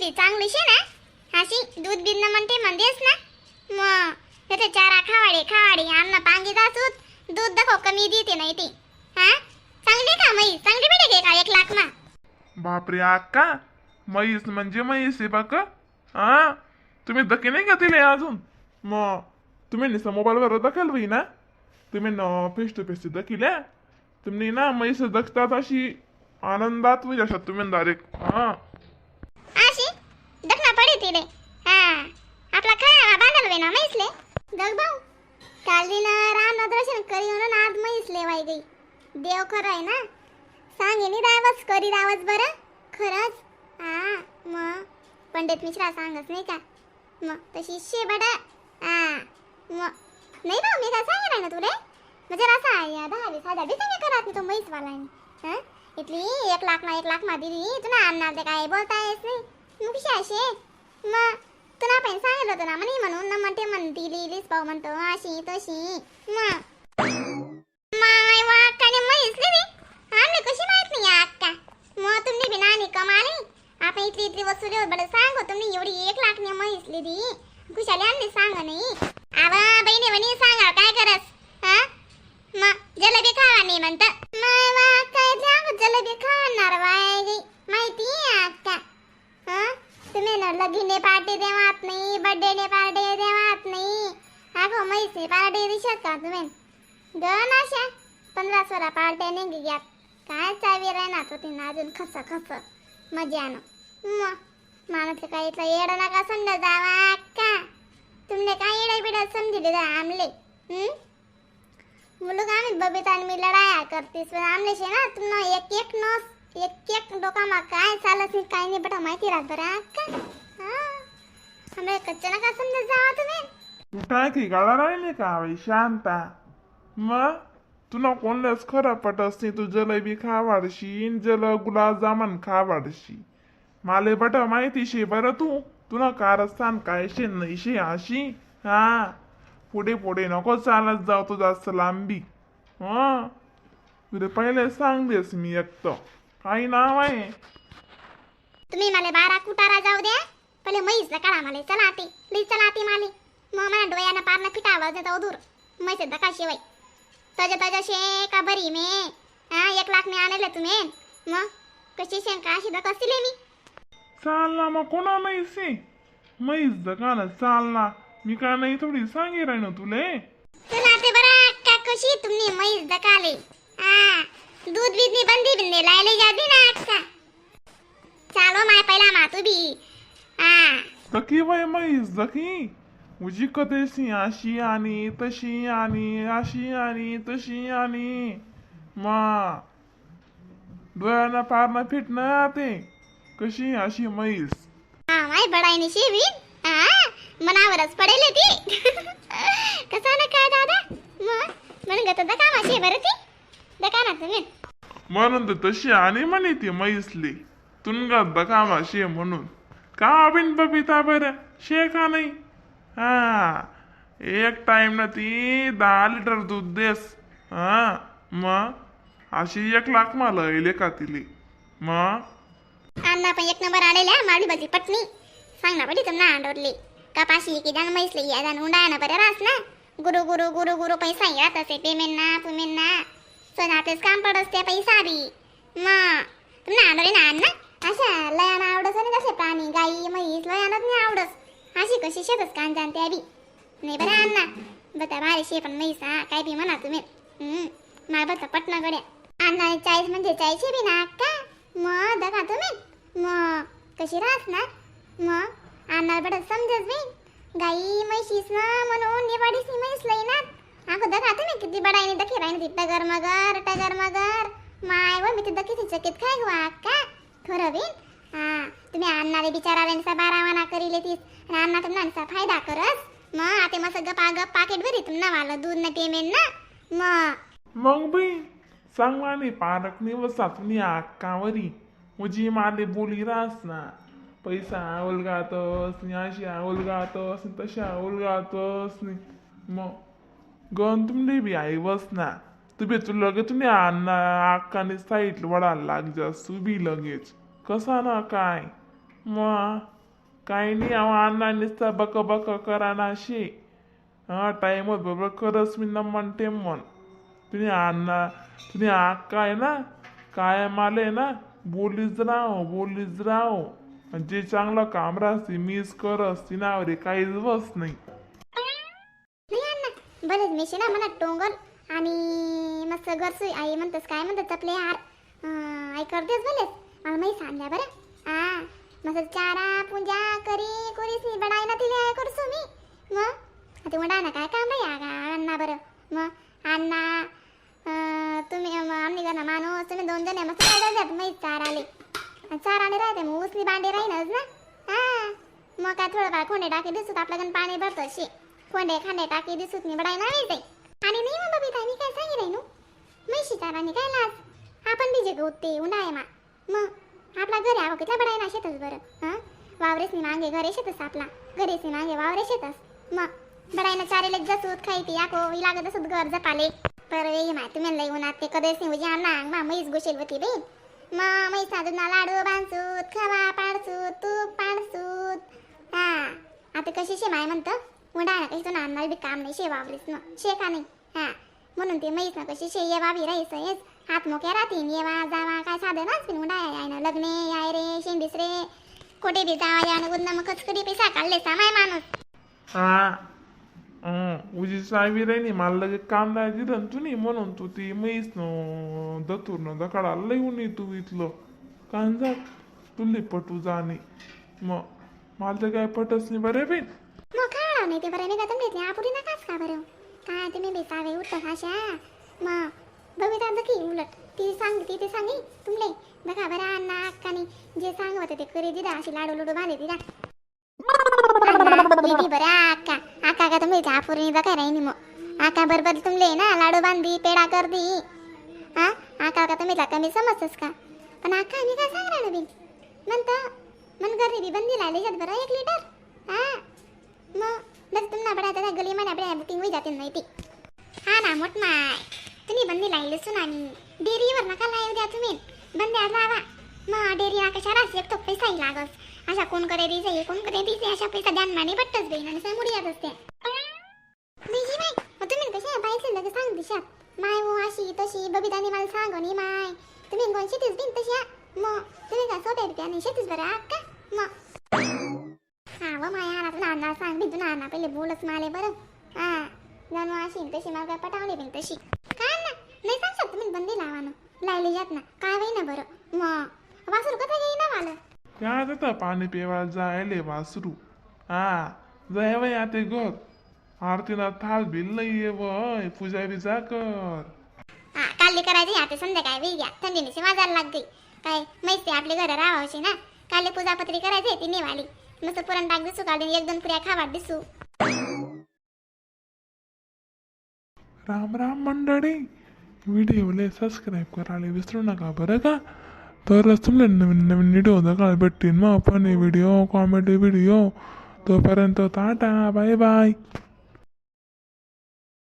ती चांगली शे ना? अशी दूध बिंद म्हणते म्हणतेस ना? मग त्याचे चारा खावाडे खावाडे अन्न पांगी दासूत दूध दाखव कमी देते नाही ते. हा? चांगली का म्हैस? चांगली भेटे घे का एक लाख मा? बापरे अक्का म्हैस म्हणजे म्हैस आहे बाक. हा? तुम्ही दखे नाही का दिले अजून? मग तुम्ही नुसतं मोबाईलवर दखल होई ना? तुम्ही न फेस टू फेस दखिल्या तुम्ही ना म्हैस दखतात अशी आनंदात होईल अशा तुम्ही डायरेक्ट हा? तिले हा आपला काय बांधाल वे ना म्हैसले जग भाऊ काल दिन राम दर्शन करी म्हणून आज म्हैसले वाय गई देव खरं आहे ना सांगे नि रावच करी रावच बरं खरंच हा मग पंडित मिश्रा सांगच नाही का मग तशी शे बडा हा मग नाही भाऊ मी काय सांगेल ना तुले म्हणजे असा या दहा वीस हजार बी करा मी तो म्हैसवाला हा इथली एक लाख ना एक लाख मा दिली तुला आणणार ते काय बोलतायस नाही मग असे मग तुला पण सांगितलं होतं ना म्हणे म्हणून ना म्हणते म्हणती लिहिलीस भाऊ म्हणतो अशी तशी. मग माय वा अक्काने म्हैसली रे. आम्ही कशी माहीत नाही अक्का मग तुम्ही बी नानी कमाली. आपण इथली इथली वस्तू देऊ बरं सांगो तुम्ही एवढी एक लाख ने म्हैसली दी खुशाली आणली सांग नाही. आवा बहिणी बहिणी सांगा काय करस हा? मग जलेबी खावा नाही म्हणत. माय वा काय जाग जलेबी खाणार वाय माहिती आहे अक्का हा? तुम्ही ना लगीने पार्टी देवात नाही बर्थडे ने पार्टी देवात नाही. अगो मैसे पार्टी दिसत का तुम्ही? दोन अशा. पंधरा सोळा पार्ट्या निघी घ्यात काय चावी राहणार होती ना अजून? खस खस. मजानं मग माणूस काय इथलं येडं नका समजा जावा का तुमने काय येडा बिडा समजले जा आमले? मुलं आम्ही बबिता आणि मी लढाया करतीस पण आमले शे ना तुम्हाला एक एक नस. एक एक डोकामा काय चालत नाही काय नाही बटा माहिती राहत बरं अक्का हा. आम्हाला कच्चा नका समजा जावा तुम्ही. काय की गाळा राहिली का? बाई शांता. मग? तुला कोणल्याच खरं पटस नाही तू जलेबी खा वाढशी जल गुलाबजामन खा वाढशी माले बट माहिती शे बरं तू? तुला कारस्थान काय शे नाही शे अशी? हा. पुढे पुढे नको चालत जाऊ तू जास्त लांबी. हा? तुला पहिले सांग देस मी एकतो काही नाव आहे. तुम्ही मला बारा कुटारा जाऊ द्या पहिले म्हैस काढा मला. चला आते. प्लीज चला आते माले. मग मला डोळ्यानं पारणं फिटा आवाज देता दूर म्हैस दका शिवाय. तज तज शे का बरी मे? हा एक लाख ने आणले तुम्ही. मग? कशी शंका अशी दका असतील मी चालना मग कोणा नाही से मैस जगाना चालना मी का नाही थोडी सांगे राही ना तुले? चला ते बरा का कशी तुम्ही म्हैस दकाले हा बंदी बिंदे लायले जादी ना अक्का चालो माय पहिला मातू बी हा जकी बाई मैस जकी उजी कदेशी अशी आणि तशी आणि अशी आणि तशी आणि. मा. डोळ्यानं पारणं फिटणं ते कशी अशी म्हैस हा माय बडाईने शेवी. हा मनावरच पडेल ती. कसा ना काय दादा? मग म्हणून गत दका माशी बरं ती. दका ना तुम्ही म्हणून तर तशी आणि म्हणे ती मैसली तुनगा दकामा शे म्हणून. का बिन बबिता बरं? शे का नाही? हा. एक टाइम ना ती दहा लिटर दूध देस. हा. मग अशी एक लाख मला लेखा का तिली? मग अण्णा पण एक नंबर आलेल्या मावली बदली पटली सांग ना बडी तुम्हाला अंडोरली कपाशी की जाण मैसली या जाण उंडा ना बरं रास ना. गुरु गुरु गुरु गुरु पैसा येत असे पेमेंट ना पुमेंट ना. स्वतःच काम पडस ते पैसा बी मग तुम्हाला अंडोरे ना अशा लयाना आवडस आणि जसे प्राणी गाई म्हैस लयानच नाही आवडस अशी कशी शेतच कान जाणते बी नाही बरं अण्णा बता भारी शे पण म्हैस हा काय बी म्हणा तुम्ही हम्म मला बता पटना गड्या अण्णा चाळीस म्हणजे चाळीसशे बी ना का मग दका तुम्ही मग कशी राहत ना मग आणणार बडत समजच बी गाई म्हशीस ना म्हणून निवाडीस म्हैस लई ना अगं दका ना किती बडाईने दखी राहीन ती टगर मगर टगर मगर. माय व मी दखी ती चकित काय हो, गो का खरं बी हा तुम्ही आणणारे बारा बारावाना करीले तीस. आणि अण्णा तुम्हाला फायदा करस. मग आता मस्त गप्पा गप पाकिट भरी तुम्हाला वाला दूध ना पेमेंट ना. मग मग बाई चांगला पारक निवसा तुम्ही अक्कावरी. उजी माले बोली रास ना पैसा उलगातस नि अशी उलगातस नि तशा उलगातस नि मग गण तुमले बी आई बस ना तुम्ही तू लगेच तुम्ही अण्णा अक्काने साईट वडायला लाग जास तू बी लगेच. कसा ना काय? मग काय नाही अहो अण्णा नुसतं बक बक करा ना शे. हा टाईम बरोबर खरंच मी न म्हणते म्हण. तुम्ही अण्णा तुम्ही अक्का आहे ना काय माले ना बोलीच राहो बोलीच राहो. आणि जे चांगलं काम राहते मीच करस तिनावर काहीच बस नाही. बरेच मेशे ना मला टोंगल आणि मस्त गरसू आई म्हणतस काय म्हणतात आपले यार आई करतेस भलेच. मला माहीत सांगल्या बरं. हा मस्त चारा पूजा करी कुरीस मी बडाय ना तिला करसू मी. मग ते म्हणा ना काय काम नाही आगा अण्णा बरं. मग अण्णा तुम्ही अं, आम्ही घरना माणूस तुम्ही दोन जण मस्त काय जातात माहीत चाराले. चार आले राहते मग उसली भांडी राहीनच ना. हा मग काय थोडंफार खोंडे टाकी दिसत आपल्याकडे पाणी भरतं शे खोंडे खांडे टाकी दिसत मी बडाय नाही ते. आणि नाही मग बबिता मी काय सांगी राहिनो म्हैशी चाराने काय लाज आपण बीजे गवते उन्हाळे मा. मग आपला घरे आहो कितला बडाय ना शेतच बरं हां? वावरेस मी मागे घरे शेतस आपला. घरेस मी मागे वावरे शेतस. मग बडायना चारेले जसूत खायती याको लागत असत घर जपाले. पर वेही माय तुम्ही लई उन्हात ते कदेस नाही उजी आणा मा म्हैस गोशेल होती बेन मग म्हैस ना लाडू बांधसूत खवा पाडसूत तूप पाडसूत. हा आता कशी शे माय म्हणतं? ना कशी तुला आणणार बी काम नाही शे वावरीस ना. शे का नाही? हा. म्हणून ते म्हैस ना कशी शे ये वावी राहायचं हेच हात मोक्या राहतीन येवा जावा काय साधं नाच पण उंडा याय ना लग्ने याय रे शेंडीस रे. कोठे बी जावा या गुन्हा मग कचकडी पैसा काढले सामाय माणूस. हा. उजी सावी राहिनी मला लगे काम नाही दिलं तू नाही म्हणून तू ती म्हैस न दतूर न दकाडा लई उनी तू इथलं. कांजा तुले पटू जाणे. मग मला तर काय पटच नाही बरे बेन मग लाव नाही ते बरं नाही का घेतले. आपुरी नकाच का बरं? काय ते मी बेसावे उठत अशा मग बघितलं की उलट. ती सांगते ते सांगी तुमले. बघा बरं अण्णा अक्काने जे सांगवत ते करी दिदा अशी लाडू लुडू बांधे दिदा बरं अक्का. अक्का का तुम्ही आपुरी? बघा राहिनी मग. अक्का बरोबर तुमले ना लाडू बांधी पेडा कर दी हा अक्का का तुम्ही कमी समजतस का? पण अक्का मी काय सांगणार बिन म्हणतं मन घरी बी बंदी लायले बरं एक लिटर. हा मग लग तुमना बडा त्या गली मध्ये आपल्या बुकिंग होई जाते नाही ती हा ना मोठ माय तुम्ही बंदी लावली सुनानी डेअरीवर नका लावू द्या तुम्ही बंद्या आज लावा मग डेअरी ना कशा एक तो पैसाही लागस अशा कोण करे दिसे कोण करे दिसे अशा पैसा द्यान माने बट्टच बेन आणि समोर येत असते नाही बाई मग तुम्ही कशा पाहिजे लगे सांग दिशात माय हो अशी तशी बबिताने मला सांग आणि माय तुम्ही कोण शेतीच बिन तशी मग तुम्ही काय सोप्या आणि शेतीच बरं आहात का मग खावं माया ना तुला सांग बिन तू नाना पहिले बोलच माले बरं हा जाणू अशी तशी मला काय पटावली बिन तशी काय ना नाही सांग सांगशात मी बंदी लावा ना लायली जात ना काय होई ना बरं मग वासरू कसं घेई ना मला त्या आता पाणी पिवा जायले वासरू हा जाय वय आते घर आरतीला थाल बिल नाही वय पूजा बिजा कर हा काल्ली करायची आता संध्याकाळी वेळ घ्या थंडीने वाजायला लाग गई काय माहिती ते आपले घर राहावशी ना काले पूजापत्री करायची ती निवाली मस्त पुरण टाक दिसू काढून एक दोन पुऱ्या खावा दिसू. राम राम मंडळी. व्हिडिओला सबस्क्राईब करायला विसरू नका बरं का? तरच तुम्हाला नवीन नवीन व्हिडिओ बघायला भेटतील. मग फनी व्हिडिओ कॉमेडी व्हिडिओ तोपर्यंत टाटा बाय बाय